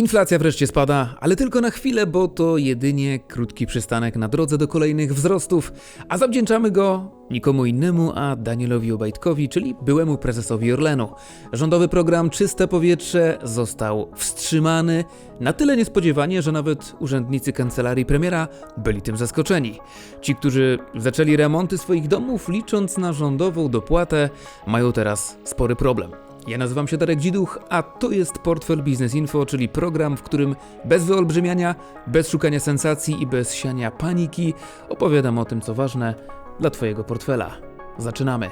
Inflacja wreszcie spada, ale tylko na chwilę, bo to jedynie krótki przystanek na drodze do kolejnych wzrostów, a zawdzięczamy go nikomu innemu, a Danielowi Obajtkowi, czyli byłemu prezesowi Orlenu. Rządowy program Czyste Powietrze został wstrzymany na tyle niespodziewanie, że nawet urzędnicy kancelarii premiera byli tym zaskoczeni. Ci, którzy zaczęli remonty swoich domów licząc na rządową dopłatę, mają teraz spory problem. Ja nazywam się Darek Dziduch, a to jest Portfel Business Info, czyli program, w którym bez wyolbrzymiania, bez szukania sensacji i bez siania paniki opowiadam o tym, co ważne dla Twojego portfela. Zaczynamy.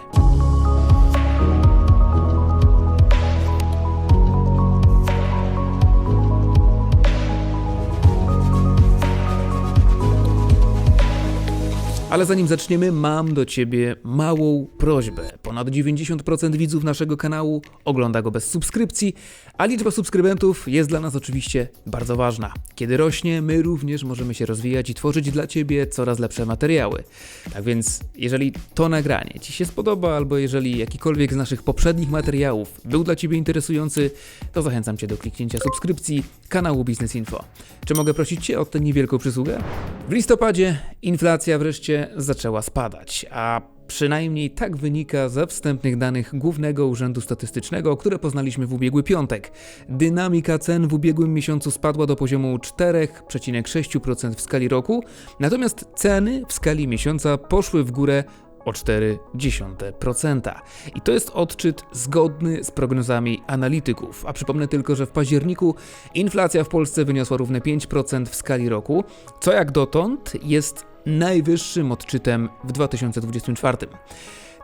Ale zanim zaczniemy, mam do Ciebie małą prośbę. Ponad 90% widzów naszego kanału ogląda go bez subskrypcji, a liczba subskrybentów jest dla nas oczywiście bardzo ważna. Kiedy rośnie, my również możemy się rozwijać i tworzyć dla Ciebie coraz lepsze materiały. Tak więc, jeżeli to nagranie Ci się spodoba, albo jeżeli jakikolwiek z naszych poprzednich materiałów był dla Ciebie interesujący, to zachęcam Cię do kliknięcia subskrypcji kanału Business Info. Czy mogę prosić Cię o tę niewielką przysługę? W listopadzie inflacja wreszcie zaczęła spadać, a przynajmniej tak wynika ze wstępnych danych Głównego Urzędu Statystycznego, które poznaliśmy w ubiegły piątek. Dynamika cen w ubiegłym miesiącu spadła do poziomu 4,6% w skali roku, natomiast ceny w skali miesiąca poszły w górę o 0,4%. I to jest odczyt zgodny z prognozami analityków. A przypomnę tylko, że w październiku inflacja w Polsce wyniosła równe 5% w skali roku, co jak dotąd jest najwyższym odczytem w 2024.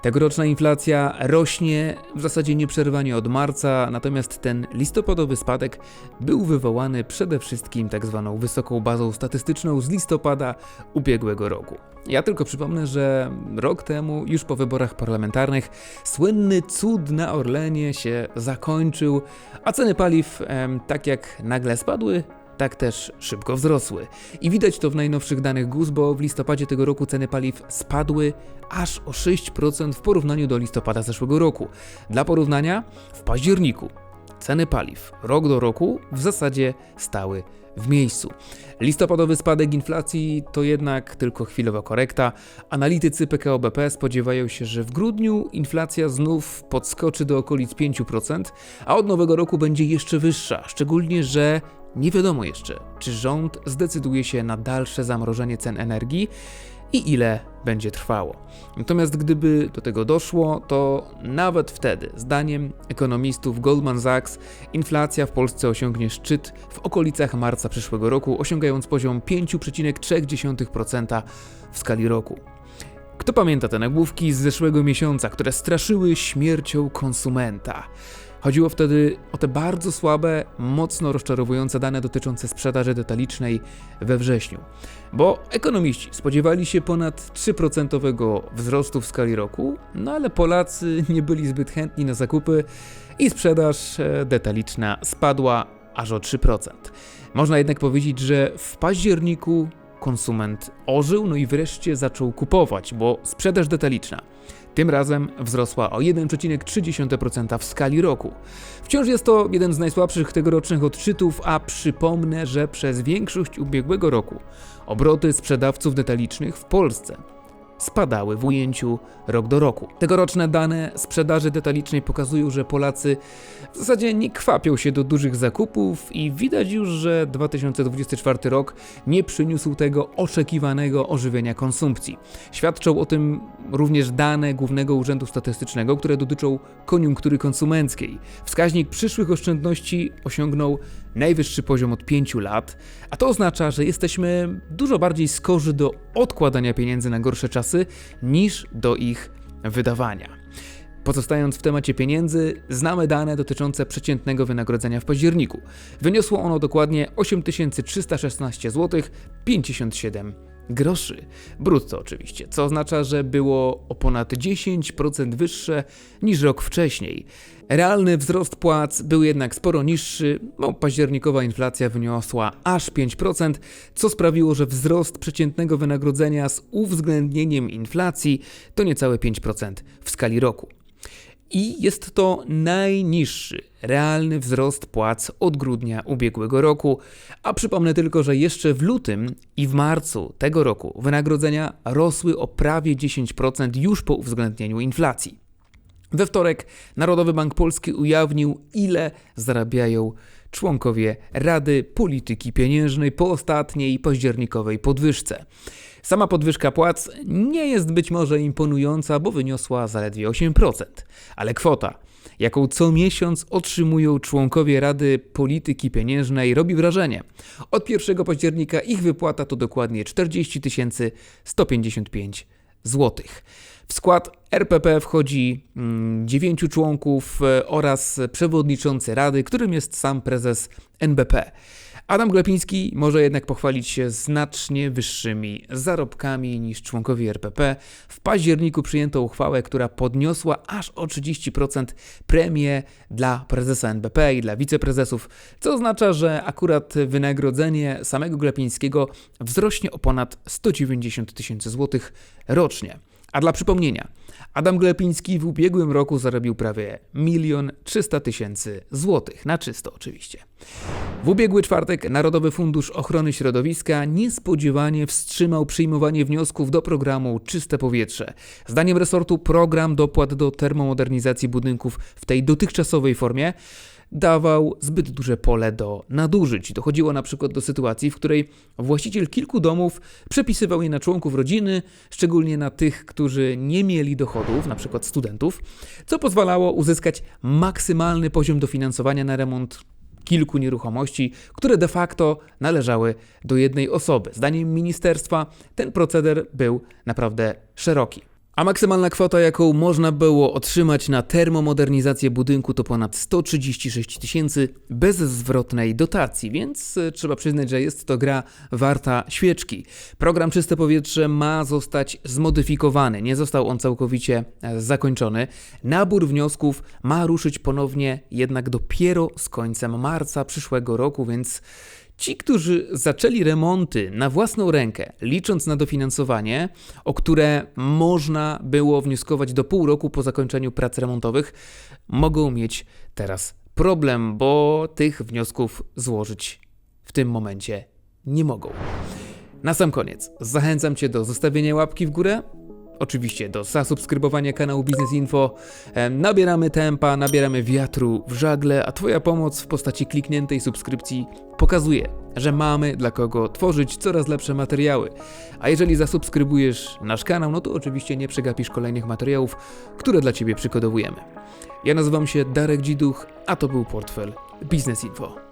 Tegoroczna inflacja rośnie w zasadzie nieprzerwanie od marca, natomiast ten listopadowy spadek był wywołany przede wszystkim tak zwaną wysoką bazą statystyczną z listopada ubiegłego roku. Ja tylko przypomnę, że rok temu, już po wyborach parlamentarnych, słynny cud na Orlenie się zakończył, a ceny paliw, tak jak nagle spadły, tak też szybko wzrosły. I widać to w najnowszych danych GUS, bo w listopadzie tego roku ceny paliw spadły aż o 6% w porównaniu do listopada zeszłego roku. Dla porównania, w październiku ceny paliw rok do roku w zasadzie stały w miejscu. Listopadowy spadek inflacji to jednak tylko chwilowa korekta. Analitycy PKO BP spodziewają się, że w grudniu inflacja znów podskoczy do okolic 5%, a od nowego roku będzie jeszcze wyższa, szczególnie że nie wiadomo jeszcze, czy rząd zdecyduje się na dalsze zamrożenie cen energii i ile będzie trwało. Natomiast gdyby do tego doszło, to nawet wtedy, zdaniem ekonomistów Goldman Sachs, inflacja w Polsce osiągnie szczyt w okolicach marca przyszłego roku, osiągając poziom 5,3% w skali roku. Kto pamięta te nagłówki z zeszłego miesiąca, które straszyły śmiercią konsumenta? Chodziło wtedy o te bardzo słabe, mocno rozczarowujące dane dotyczące sprzedaży detalicznej we wrześniu. Bo ekonomiści spodziewali się ponad 3% wzrostu w skali roku, no ale Polacy nie byli zbyt chętni na zakupy i sprzedaż e, detaliczna spadła aż o 3%. Można jednak powiedzieć, że w październiku konsument ożył, no i wreszcie zaczął kupować, bo sprzedaż detaliczna tym razem wzrosła o 1,3% w skali roku. Wciąż jest to jeden z najsłabszych tegorocznych odczytów, a przypomnę, że przez większość ubiegłego roku obroty sprzedawców detalicznych w Polsce spadały w ujęciu rok do roku. Tegoroczne dane sprzedaży detalicznej pokazują, że Polacy w zasadzie nie kwapią się do dużych zakupów i widać już, że 2024 rok nie przyniósł tego oczekiwanego ożywienia konsumpcji. Świadczą o tym również dane Głównego Urzędu Statystycznego, które dotyczą koniunktury konsumenckiej. Wskaźnik przyszłych oszczędności osiągnął najwyższy poziom od 5 lat, a to oznacza, że jesteśmy dużo bardziej skorzy do odkładania pieniędzy na gorsze czasy niż do ich wydawania. Pozostając w temacie pieniędzy, znamy dane dotyczące przeciętnego wynagrodzenia w październiku. Wyniosło ono dokładnie 8316 zł 57 groszy. Brutto oczywiście, co oznacza, że było o ponad 10% wyższe niż rok wcześniej. Realny wzrost płac był jednak sporo niższy, bo październikowa inflacja wyniosła aż 5%, co sprawiło, że wzrost przeciętnego wynagrodzenia z uwzględnieniem inflacji to niecałe 5% w skali roku. I jest to najniższy realny wzrost płac od grudnia ubiegłego roku. A przypomnę tylko, że jeszcze w lutym i w marcu tego roku wynagrodzenia rosły o prawie 10% już po uwzględnieniu inflacji. We wtorek Narodowy Bank Polski ujawnił, ile zarabiają członkowie Rady Polityki Pieniężnej po ostatniej październikowej podwyżce. Sama podwyżka płac nie jest być może imponująca, bo wyniosła zaledwie 8%, ale kwota, jaką co miesiąc otrzymują członkowie Rady Polityki Pieniężnej, robi wrażenie. Od 1 października ich wypłata to dokładnie 40 155 zł. W skład RPP wchodzi mm, dziewięciu członków e, oraz przewodniczący Rady, którym jest sam prezes NBP. Adam Glepiński może jednak pochwalić się znacznie wyższymi zarobkami niż członkowie RPP. W październiku przyjęto uchwałę, która podniosła aż o 30% premię dla prezesa NBP i dla wiceprezesów, co oznacza, że akurat wynagrodzenie samego Glepińskiego wzrośnie o ponad 190 tysięcy złotych rocznie. A dla przypomnienia, Adam Glepiński w ubiegłym roku zarobił prawie 1 300 tysięcy złotych, na czysto oczywiście. W ubiegły czwartek Narodowy Fundusz Ochrony Środowiska niespodziewanie wstrzymał przyjmowanie wniosków do programu Czyste Powietrze. Zdaniem resortu program dopłat do termomodernizacji budynków w tej dotychczasowej formie dawał zbyt duże pole do nadużyć. Dochodziło na przykład do sytuacji, w której właściciel kilku domów przepisywał je na członków rodziny, szczególnie na tych, którzy nie mieli dochodów, na przykład studentów, co pozwalało uzyskać maksymalny poziom dofinansowania na remont kilku nieruchomości, które de facto należały do jednej osoby. Zdaniem ministerstwa ten proceder był naprawdę szeroki. A maksymalna kwota, jaką można było otrzymać na termomodernizację budynku, to ponad 136 tysięcy bez zwrotnej dotacji, więc e, trzeba przyznać, że jest to gra warta świeczki. Program Czyste Powietrze ma zostać zmodyfikowany, nie został on całkowicie e, zakończony. Nabór wniosków ma ruszyć ponownie jednak dopiero z końcem marca przyszłego roku, więc Ci, którzy zaczęli remonty na własną rękę, licząc na dofinansowanie, o które można było wnioskować do pół roku po zakończeniu prac remontowych, mogą mieć teraz problem, bo tych wniosków złożyć w tym momencie nie mogą. Na sam koniec zachęcam Cię do zostawienia łapki w górę, Oczywiście do zasubskrybowania kanału Business Info. Nabieramy tempa, nabieramy wiatru w żagle, a Twoja pomoc w postaci klikniętej subskrypcji pokazuje, że mamy dla kogo tworzyć coraz lepsze materiały. A jeżeli zasubskrybujesz nasz kanał, no to oczywiście nie przegapisz kolejnych materiałów, które dla Ciebie przygotowujemy. Ja nazywam się Darek Dziduch, a to był portfel Business Info.